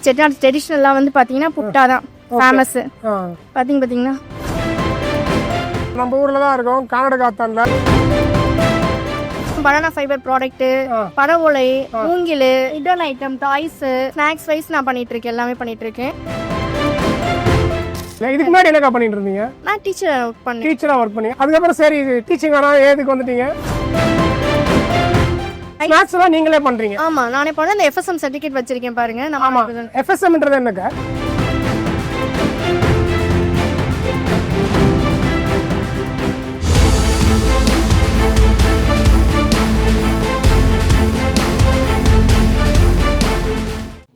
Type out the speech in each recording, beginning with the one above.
செட்டிநாடு ட்ரெடிஷ்னலாக வந்து பார்த்தீங்கன்னா புட்டா தான் ஃபேமஸ் ஆ. பார்த்தீங்க பார்த்தீங்கன்னா நம்ம ஊரில் தான் இருக்கோம் கர்நாடகா பனானா ஃபைபர் ப்ராடக்ட்டு ஆ. பழவோலை மூங்கில் இடன் ஐட்டம் டாய்ஸ் ஸ்நாக்ஸ் வைஸ் நான் பண்ணிட்டு இருக்கேன் எல்லாமே பண்ணிட்டு இருக்கேன் இதுக்கு முன்னாடி என்னக்கா பண்ணிட்டு இருந்தீங்க நான் டீச்சர் ஒர்க் பண்ணேன். டீச்சராக ஒர்க் பண்ணி அதுக்கப்புறம் சரி டீச்சிங் வேணாம் ஏதுக்கு வந்துட்டீங்க? ஸ்நாக்ஸ் எல்லாம் நீங்களே பண்றீங்க. ஆமா நானே பண்ண அந்த எஃப்எஸ்எம் சர்டிஃபிகேட் வச்சிருக்கேன் பாருங்க. ஆமா. நம்ம எஃப்எஸ்எம்ன்றது என்னக்கா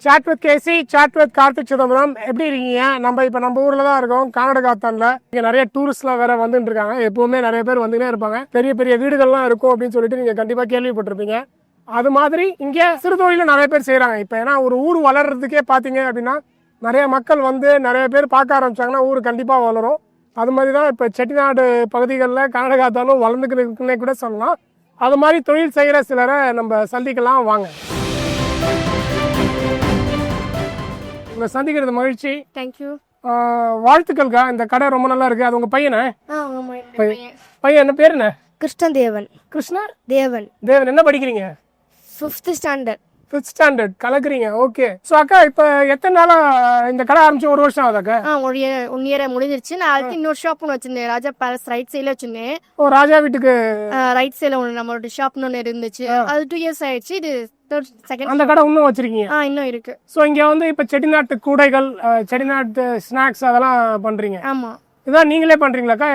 chat with KC chat with Karthik Chidambaram. எப்படி இருக்கீங்க? நம்ம இப்போ நம்ம ஊரில் தான் இருக்கோம் கர்நாடகாத்தானில் இங்கே நிறைய டூரிஸ்ட்லாம் வேற வந்துட்டு இருக்காங்க. எப்பவுமே நிறைய பேர் வந்துட்டே இருப்பாங்க. பெரிய பெரிய வீடுகள்லாம் இருக்கும் அப்படின்னு சொல்லிட்டு நீங்கள் கண்டிப்பாக கேள்விப்பட்டிருப்பீங்க. அது மாதிரி இங்கே சிறு தொழிலும் நிறைய பேர் செய்கிறாங்க இப்போ ஏன்னா ஒரு ஊர் வளர்றதுக்கே பார்த்தீங்க அப்படின்னா நிறைய மக்கள் வந்து நிறைய பேர் பார்க்க ஆரம்பிச்சாங்கன்னா ஊர் கண்டிப்பாக வளரும். அது மாதிரி தான் இப்போ செட்டிநாடு பகுதிகளில் கர்நாடகாத்தாலும் வளர்ந்துக்கிட்டு இருக்குன்னே கூட சொல்லலாம். அது மாதிரி தொழில் செய்கிற சிலரை நம்ம சந்திக்கலாம். வாங்க. உங்களை சந்திக்கிறது மகிழ்ச்சி. தேங்க்யூ வாழ்த்துக்கள்க்கா. இந்த கடை ரொம்ப நல்லா இருக்கு. அது உங்க பையனை? பையன். என்ன பேர் என்ன? கிருஷ்ணன் தேவன் கிருஷ்ணா? தேவன். தேவன். என்ன படிக்கிறீங்க? ஃபிஃப்த் ஸ்டாண்டர்ட் ஃபிஃப்த் ஸ்டாண்டர்ட் கலக்குறீங்க. ஓகே ஸோ அக்கா இப்போ எத்தனை நாளா இந்த கடை ஆரம்பிச்சு? ஒரு வருஷம் ஆகுதாக்கா ஆ ஒன் இயர் ஒன் இயர் முடிஞ்சிருச்சு. நான் அடுத்து இன்னொரு ஷாப் ஒன்று வச்சிருந்தேன். ராஜா பேலஸ் ரைட் சைடில் வச்சிருந்தேன். ஓ ராஜா வீட்டுக்கு? ரைட் சைடில் ஒன்று நம்மளோட ஷாப்னு ஒன்று இருந்துச்சு. அது டூ இயர்ஸ் ஆயிடுச்சு. இது தேர்ட் செகண்ட் அந்த கடை இன்னும் வச்சிருக்கீங்க? ஆ இன்னும் இருக்கு. ஸோ இங்கே வந்து இப்போ செட்டிநாட்டு கூடைகள் செட்டிநாட்டு ஸ்நாக்ஸ் அதெல்லாம் பண்றீங்க. ஆமா. இதான் நீங்களே பண்றீங்களாக்கா?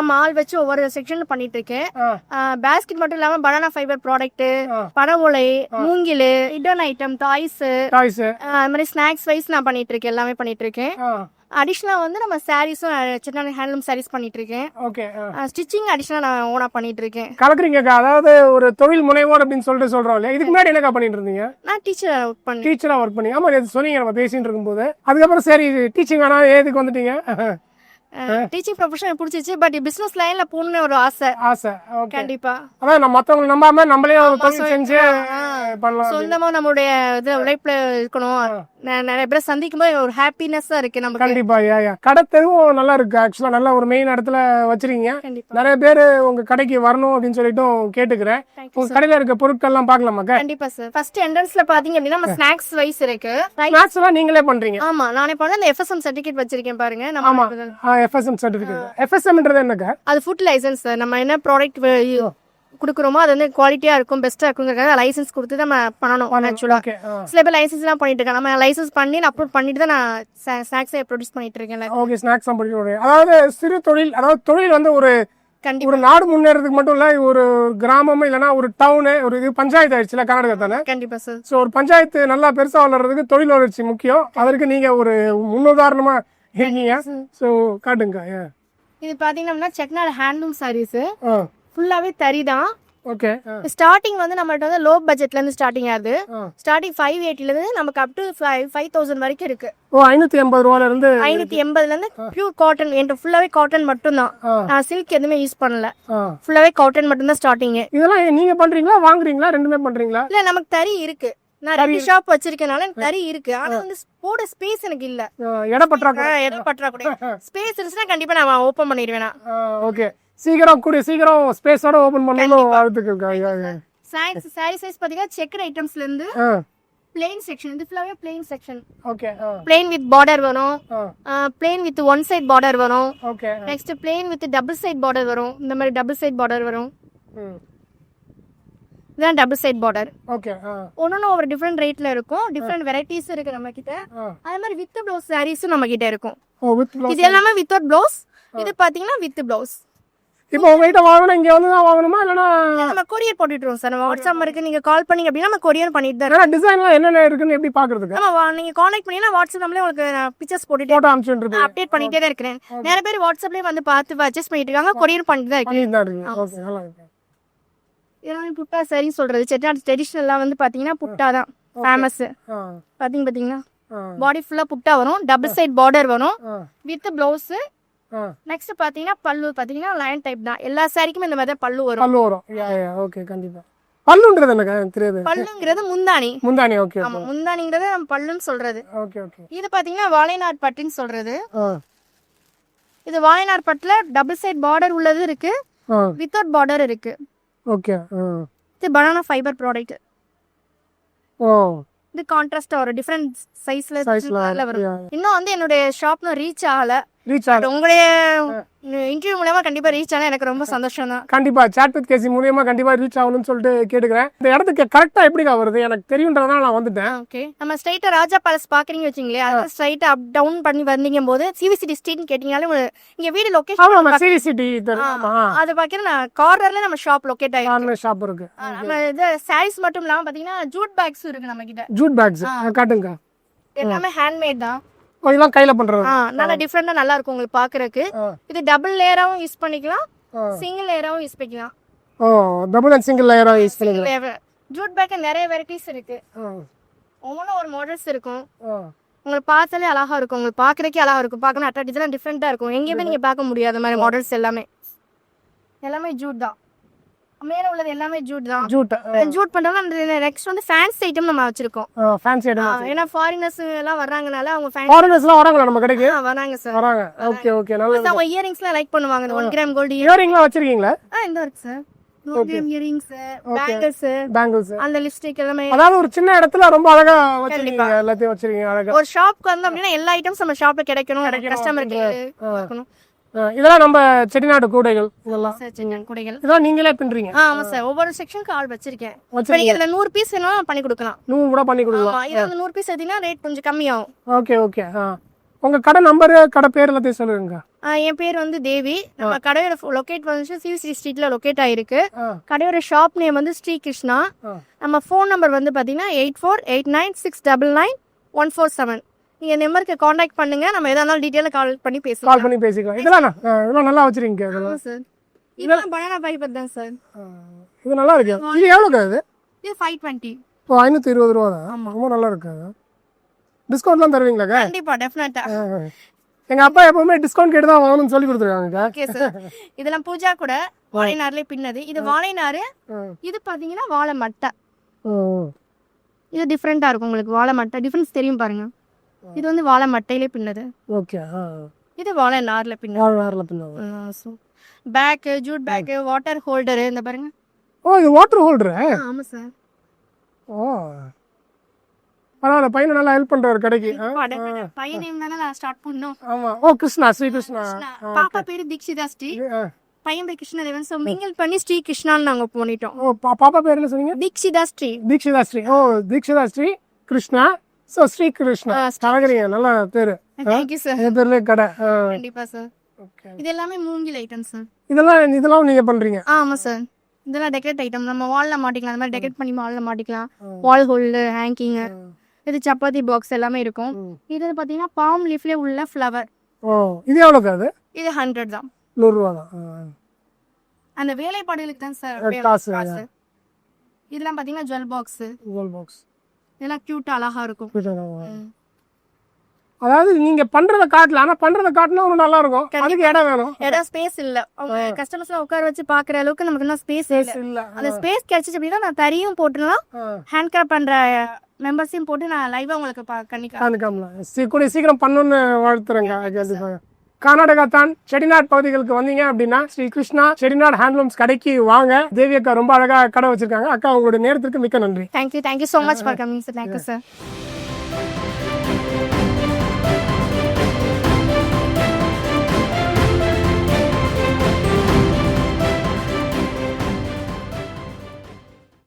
ஆமா ஆள் வச்சு ஒவ்வொரு செக்ஷன்ல பண்ணிட்டு இருக்கேன். பேஸ்கெட் மட்டும் இல்லாம பனானா ஃபைபர் ப்ராடக்ட். பழவோலை மூங்கில் இடன் ஐட்டம் டாய்ஸ் டாய்ஸு அது மாதிரி ஸ்நாக்ஸ் வைஸ் நான் பண்ணிட்டு இருக்கேன் எல்லாமே பண்ணிட்டு இருக்கேன். ஆ அடிஷ்னலா வந்து நம்ம சாரீஸும் சின்ன ஹேண்ட்லூம் சாரீஸ் பண்ணிட்டு இருக்கேன் ஓகே ஸ்டிச்சிங் அடிஷ்னலா நான் ஓனா பண்ணிட்டு இருக்கேன் கலக்குறீங்கக்கா அதாவது ஒரு தொழில் முனைவோர் அப்படின்னு சொல்லிட்டு இல்லையா? இதுக்கு முன்னாடி என்னக்கா பண்ணிட்டு இருந்தீங்க நான் டீச்சர் ஒர்க் பண்ணேன். டீச்சரா ஒர்க் பண்ணி ஆமா இது சொன்னீங்க நம்ம பேசிட்டு இருக்கும்போது. அதுக்கப்புறம் சரி டீச்சிங் வேணாம் ஏதுக்கு வந்துட்டீங்க? டீச்சிங் ப்ரொஃபஷன் பிடிச்சிச்சு பட் பிசினஸ் லைன்ல போகணும்னு ஒரு ஆசை. ஆசை. ஓகே. கண்டிப்பா. அதான் நம்ம மத்தவங்களை நம்பாம நம்மளே ஒரு தொழில் செஞ்சு பண்ணலாம் சொந்தமா நம்மளுடைய இது உழைப்புல இருக்கணும். நிறைய பேரை சந்திக்கும் போது ஒரு ஹாப்பினஸ்ஸா இருக்கு நமக்கு. கண்டிப்பா யா யா. கடை தெருவும் நல்லா இருக்கு. ஆக்சுவலா நல்ல ஒரு மெயின் இடத்துல வச்சிருக்கீங்க. நிறைய பேர் உங்க கடைக்கு வரணும் அப்படின்னு சொல்லிட்டும் கேட்டுக்கிறேன். உங்க கடையில இருக்க பொருட்கள்லாம் பார்க்கலாமாக்கா கண்டிப்பா சார் ஃபர்ஸ்ட் என்ட்ரன்ஸ்ல பாத்தீங்க அப்படின்னா நம்ம ஸ்நாக்ஸ் வைஸ் இருக்கு. ஸ்நாக்ஸ் எல்லாம் நீங்களே பண்றீங்க. ஆமா நானே பண்ண அந்த எஃப்எஸ்எம் சர்டிஃபிகேட் வச்சிருக்கேன் பாருங்க. நம்ம எஃப்எஸ்எம் சர்டிஃபிகேட் எஃப்எஸ்எம்ன்றது என்னக்கா அது ஃபுட் லைசன்ஸ் சார் நம்ம என்ன ப்ராடக்ட் கொடுக்குறோமோ அது வந்து குவாலிட்டியா இருக்கும் பெஸ்டா இருக்குங்கிறத லைசன்ஸ் கொடுத்து நம்ம பண்ணணும் ஆக்சுவலா ஓகே சில பேர் லைசன்ஸ் எல்லாம் பண்ணிட்டு இருக்காங்க. நம்ம லைசன்ஸ் பண்ணி நான் அப்லோட் பண்ணிட்டு தான் நான் ஸ்நாக்ஸை ப்ரொடியூஸ் பண்ணிட்டு இருக்கேன்ல ஓகே ஸ்நாக்ஸ் பண்ணிட்டு. அதாவது சிறு தொழில் அதாவது தொழில் வந்து ஒரு ஒரு நாடு முன்னேறதுக்கு மட்டும் இல்ல ஒரு கிராமம் இல்லைன்னா ஒரு டவுனு ஒரு இது பஞ்சாயத்து ஆயிடுச்சுல கர்நாடகா தானே? கண்டிப்பா சார் ஸோ ஒரு பஞ்சாயத்து நல்லா பெருசா வளர்றதுக்கு தொழில் வளர்ச்சி முக்கியம். அதற்கு நீங்க ஒரு முன்னுதாரணமா இருக்கீங்க ஸோ காட்டுங்க. இது பாத்தீங்கன்னா செக்னால ஹேண்ட்லூம் சாரீஸ். ஆ. ஃபுல்லாவே தறி தான். ஓகே ஸ்டார்டிங் வந்து நம்மள்ட்ட வந்து லோ பட்ஜெட்ல இருந்து ஸ்டார்டிங் ஆகுது. ஸ்டார்டிங் ஃபைவ் எயிட்டில இருந்து நமக்கு up to five five thousand வரைக்கும் இருக்கு. ஓ ஐநூத்தி எண்பது ரூபால இருந்து ஐநூத்தி எண்பதுல இருந்து பியூர் காட்டன் என்கிட்ட ஃபுல்லாவே காட்டன் மட்டும் தான். ஆ. நான் சில்க் எதுவுமே யூஸ் பண்ணல. ஆ. ஃபுல்லாவே காட்டன் மட்டும் தான் ஸ்டார்டிங் இதெல்லாம் நீங்க பண்றீங்களா? வாங்குறீங்களா? ரெண்டுமே பண்றீங்களா? இல்ல நமக்கு தறி இருக்கு. நான் ரெண்டு ஷாப் வச்சிருக்கனால எனக்கு தறி இருக்கு. ஆனா வந்து போட ஸ்பேஸ் எனக்கு இல்ல. ஆ, இட பற்றாக்குறை. எதுவும் பற்றாக்குறை. ஸ்பேஸ் இருந்துச்சுன்னா கண்டிப்பா நான் ஓபன் பண்ணிடுவேன் ஓகே சீக்கிரம் கூடிய சீக்கிரம் ஸ்பேஸோட ஓபன் பண்ணணும் வாழ்த்துக்கள் சாரீஸ் சாரி சைஸ் பாத்தீங்கன்னா செக்கர் ஐட்டம்ஸ்ல இருந்து பிளெயின் செக்ஷன் இது ஃபுல்லாவே plain section okay plain with border வரும். Plain with one side border வரும். Okay next plain with double side border வரும். இந்த மாதிரி டபுள் சைட் பார்டர் வரும். ம் இதுதான் டபுள் சைட் பார்டர் ஓகே ஒன்னொன்னு ஒவ்வொரு டிஃப்ரெண்ட் ரேட்ல இருக்கும். டிஃப்ரெண்ட் வெரைட்டிஸ் இருக்கு நம்ம கிட்ட அதே மாதிரி வித் ப்ளவுஸ் சாரீஸும் நம்ம கிட்ட இருக்கும். இது எல்லாமே வித்தவுட் ப்ளவுஸ் இது பாத்தீங்கன்னா வித் ப்ளவுஸ் இப்போ உங்ககிட்ட வாங்கணும் இங்க வந்து தான் வாங்கணுமா? இல்லைன்னா நம்ம கொரியர் போட்டுட்டுருவோம் சார். நம்ம வாட்ஸ்அப் இருக்கு நீங்க கால் பண்ணீங்க அப்படின்னா நம்ம கொரியர் பண்ணிட்டு தான் இருக்கோம். டிசைன்லாம் என்னென்ன இருக்குன்னு எப்படி பாக்குறதுக்கு? ஆமா நீங்க கான்டாக்ட் பண்ணீங்கன்னா வாட்ஸ்அப் நம்மளே உங்களுக்கு பிக்சர்ஸ் போட்டுட்டு போட்டோ அனுப்பிச்சுட்டு அப்டேட் பண்ணிட்டே தான் இருக்கிறேன். நிறைய பேர் வாட்ஸ்அப்லயே வந்து பார்த்து பர்ச்சேஸ் பண்ணிட்டு இருக்காங்க கொரியர் பண்ணிட்டு தான் இருக்கேன் ஓகே நல்லா இருக்கு. இதெல்லாம் புட்டா சரி சொல்றது. செட்டிநாடு ட்ரெடிஷ்னல்லாம் வந்து பாத்தீங்கன்னா புட்டா தான் ஃபேமஸ் பாத்தீங்க பாத்தீங்கன்னா ஆ. பாடி ஃபுல்லா புட்டா வரும். டபுள் சைட் பார்டர் வரும். வித் பிளவுஸ் நெக்ஸ்ட் பாத்தீங்கன்னா பல்லு. பாத்தீங்கன்னா லைன் டைப் தான். எல்லா சாரிக்குமே இந்த மாதிரி தான் பல்லு வரும். பல்லு வரும். ஓகே கண்டிப்பா. பல்லுன்றது எனக்கு தெரியாது? பல்லுங்கிறது முந்தானி முந்தானி ஓகே ஆமா முந்தானிங்கிறது நம்ம பல்லுன்னு சொல்றது. ஓகே ஓகே இது பாத்தீங்கன்னா வாழைநார் பட்டுன்னு சொல்றது. இது வாழைநார் பட்டுல டபுள் சைட் பார்டர் உள்ளது இருக்கு. வித்தவுட் பார்டர் இருக்கு. ஓகே இது பனானா ஃபைபர் ப்ராடக்ட் ஓ. இது கான்ட்ராஸ்டா வரும் டிஃப்ரெண்ட் சைஸ்ல சைஸ்ல வரும். இன்னும் வந்து என்னுடைய ஷாப்ல ரீச் ஆகல. ரீச் ஆகும். உங்களுடைய இன்டர்வியூ மூலமா கண்டிப்பா ரீச் ஆனா எனக்கு ரொம்ப சந்தோஷம் தான் கண்டிப்பா சாட் வித் கேசி மூலியமா கண்டிப்பா ரீச் ஆகணும்னு சொல்லிட்டு கேட்டுக்கிறேன். இந்த இடத்துக்கு கரெக்டா எப்படிக்கா வருது? எனக்கு தெரியுன்றதுனால நான் வந்துட்டேன். ஓகே நம்ம ஸ்ட்ரைட்டா ராஜா பேலஸ் பாக்குறீங்க வச்சுங்களே அது ஸ்ட்ரைட்டா அப் டவுன் பண்ணி வந்தீங்க போது சிவிசிடி ஸ்ட்ரீட்னு கேட்டீங்கனாலே இங்க வீடு லொகேஷன் ஆமா ஆமா சிடி சிட்டி ஆமா. அது பாத்தீங்கன்னா கார்னர்ல நம்ம ஷாப் லொகேட் ஆயிருக்கு. ஆன்லைன் ஷாப் இருக்கு. நம்ம இது சாரீஸ் மட்டும் இல்லாம பாத்தீங்கன்னா ஜூட் பேக்ஸ் இருக்கு நம்ம கிட்ட ஜூட் பேக்ஸ் காட்டுங்க. எல்லாமே ஹேண்ட்மேட் தான். இதெல்லாம் கையில பண்றது. ஆ, நல்லா டிஃப்ரெண்டா நல்லா இருக்கும் உங்களுக்கு பாக்குறதுக்கு. இது டபுள் லேயராவும் யூஸ் பண்ணிக்கலாம். சிங்கிள் லேயராவும் யூஸ் பண்ணிக்கலாம். ஓ டபுள் அண்ட் சிங்கிள் லேயரா யூஸ் பண்ணிக்கலாம். ஜூட் பேக் நிறைய வெரைட்டிஸ் இருக்கு. ஒவ்வொன்றும் ஒரு மாடல்ஸ் இருக்கும். உங்களுக்கு பார்த்தாலே அழகா இருக்கும். உங்களுக்கு பார்க்கறதுக்கே அழகா இருக்கும். பார்க்கணும் அட்ராக்டிவ்லாம் டிஃப்ரெண்டா இருக்கும். எங்கேயுமே நீங்க பார்க்க முடியாத மாதிரி மாடல்ஸ் எல்லாமே. எல்லாமே ஜூட் தான். மேல உள்ளது எல்லாமே ஜூட் தான். ஜூட் ஜூட் அந்த நெக்ஸ்ட் வந்து ஃபேன்ஸ் ஐட்டம் நம்ம வச்சிருக்கோம். ஃபேன்சி ஐட்டம் ஏன்னா ஃபாரினர்ஸ் எல்லாம் வர்றாங்கனால அவங்க ஃபேன் ஃபாரினர்ஸ்லாம் வராங்களா நம்ம கடைக்கு? வராங்க சார் வராங்க. ஓகே ஓகே நல்லது. அவங்க இயரிங்ஸ்லாம் லைக் பண்ணுவாங்க. இந்த ஒன் கிராம் கோல்டு இயரிங்லாம் வச்சிருக்கீங்களா? ஆ இந்த இருக்கு சார் இயரிங்ஸ் அந்த லிப்ஸ்டிக் எல்லாமே. அதாவது ஒரு சின்ன இடத்துல ரொம்ப அழகா வச்சிருக்கீங்க. எல்லாத்தையும் வச்சிருக்கீங்க அழகா. ஒரு ஷாப்க்கு வந்து அப்படின்னா எல்லா ஐட்டம்ஸ் நம்ம ஷாப்ல கிடைக்கணும். கஸ்டமருக்கு இதெல்லாம் நம்ம செட்டிநாடு கூடைகள் இதெல்லாம். குடைகள். இதெல்லாம் நீங்களே பின்றீங்க ஆமா சார். ஒவ்வொரு செக்ஷனுக்கு ஆள் வச்சிருக்கேன். நீங்க இதுல நூறு பீஸ் வேணும் பண்ணி கொடுக்கலாம். நூறு கூட பண்ணி கொடுக்கலாம். ஆமா இது வந்து நூறு பீஸ் எடுத்தீங்கன்னா ரேட் கொஞ்சம் கம்மியாகும். Okay okay. உங்க கடை நம்பர் கடை பேர் எல்லாத்தையும் சொல்லுங்க. என் பேர் வந்து தேவி. நம்ம கடையோட லொகேட் வந்து சிவிசி ஸ்ட்ரீட்ல லொகேட் ஆயிருக்கு. கடையோட ஷாப் நேம் வந்து ஸ்ரீ கிருஷ்ணா. நம்ம ஃபோன் நம்பர் வந்து பாத்தீங்கன்னா eight four eight nine six double nine one four seven நீங்க இந்த நம்பருக்கு காண்டாக்ட் பண்ணுங்க. நம்ம எதா இருந்தாலும் டீட்டெயிலாக கால் பண்ணி கால் பேசலாம் பண்ணி பேசிக்கலாம். இதெல்லாம் இதெல்லாம் நல்லா வச்சிருக்கீங்க இதெல்லாம். சார் இதெல்லாம் பனானா ஃபைபர் தான் சார் இது நல்லா இருக்கு. இது எவ்வளோக்கா இது? இது ஃபைவ் டுவெண்ட்டி ஓ ஐநூற்றி இருபது ரூபா தான். ரொம்ப நல்லா இருக்கு. அது டிஸ்கவுண்ட்லாம் தருவீங்களாக்கா? கண்டிப்பா டெஃபினட்டா ஆ. எங்க அப்பா எப்பவுமே டிஸ்கவுண்ட் கேட்டு தான் வாங்கணும்னு சொல்லி கொடுத்துருக்காங்க ஓகே சார் இதெல்லாம் பூஜா கூட வாழைநார்லயே பின்னது. இது வாழைநாறு இது பாத்தீங்கன்னா வாழை மட்டை. இது டிஃப்ரெண்டா இருக்கும் உங்களுக்கு. வாழை மட்டை. டிஃபரன்ஸ் தெரியும் பாருங்க. இது வந்து வாழை மட்டையிலே பின்னது. ஓகே இது வாழை நார்ல பின்னது. வேறு வேறில் பின்னாங்க bag jute bag water holder இந்த பாருங்க. ஓ இது வாட்டர் ஹோல்டரு ஆமா சார் ஓ. பரவாயில்ல பையனை நல்லா ஹெல்ப் பண்றாரு கடைக்கு? பையன் நேம் தானே நான் ஸ்டார்ட் பண்ணோம் ஆமா. ஓ கிருஷ்ணா ஸ்ரீ கிருஷ்ணா. பாப்பா பேரு தீக்ஷிதா ஸ்ரீ. பையன் பேர் கிருஷ்ணதேவன். ஸோ மிங்கிள் பண்ணி ஸ்ரீ கிருஷ்ணான்னு நாங்க பண்ணிட்டோம் ஓ பாப்பா பேர் என்ன சொன்னீங்க? தீக்ஷிதா ஸ்ரீ. தீக்ஷிதா ஸ்ரீ. ஓ தீக்ஷிதா ஸ்ரீ. கிருஷ்ணா. ஸோ ஸ்ரீ கிருஷ்ணா கலகரிங்க நல்ல பேரு. தேங்க்யூ சார் என் பேர்லேயே கடை. ஆ கண்டிப்பா சார் ஓகே இது எல்லாமே மூங்கில் ஐட்டம் சார் இதெல்லாம் இதெல்லாம் நீங்க பண்றீங்க? ஆமா சார் இதெல்லாம் டெக்கரேட் ஐட்டம் நம்ம வால்ல மாட்டிக்கலாம். அந்த மாதிரி டெக்கரேட் பண்ணி வால்ல மாட்டிக்கலாம். வால் ஹோல்டு ஹேங்கிங் இது சப்பாத்தி பாக்ஸ் எல்லாமே இருக்கும். இது பாத்தீங்கன்னா பாம் லீஃப்ல உள்ள ஃப்ளவர் ஓ இது எவ்வளோக்கா அது? இது ஹண்ட்ரட் தான். நூறுரூவா தான். ஆ. அந்த வேலைப்பாடுகளுக்கு தான் சார் காசு, இதெல்லாம் பாத்தீங்கன்னா ஜுவல் பாக்ஸ் கோல் பாக்ஸ் இதெல்லாம் கியூட் அழகா இருக்கும். அதாவது நீங்க பண்றத காட்டல ஆனா பண்றத காட்டினா ஒன்றும் நல்லா இருக்கும். அதுக்கு இடம் வேணும். இடம் ஸ்பேஸ் இல்ல. கஸ்டமர்ஸ் உட்கார வச்சு பாக்குற அளவுக்கு நமக்கு இன்னும் ஸ்பேஸ் இல்ல. அந்த ஸ்பேஸ் கிடைச்சிச்சு அப்படின்னா நான் தறியும் போட்டுலாம். ஹேண்ட் கிராஃப்ட் பண்ற மெம்பர்ஸையும் போட்டு நான் லைவா உங்களுக்கு பா- கண்ணிக்கா காமிக்கலாம் சீ கூடிய சீக்கிரம் பண்ணணும்னு வாழ்த்துறேங்க. கர்நாடகா தான் செட்டிநாட் பகுதிகளுக்கு வந்தீங்க அப்படின்னா ஸ்ரீ கிருஷ்ணா செட்டிநாட் ஹேண்ட்லூம்ஸ் கடைக்கு வாங்க. தேவி அக்கா ரொம்ப அழகா கடை வச்சிருக்காங்க. அக்கா உங்களுடைய நேரத்திற்கு மிக்க நன்றி. Thank you thank you so much for coming sir thank you sir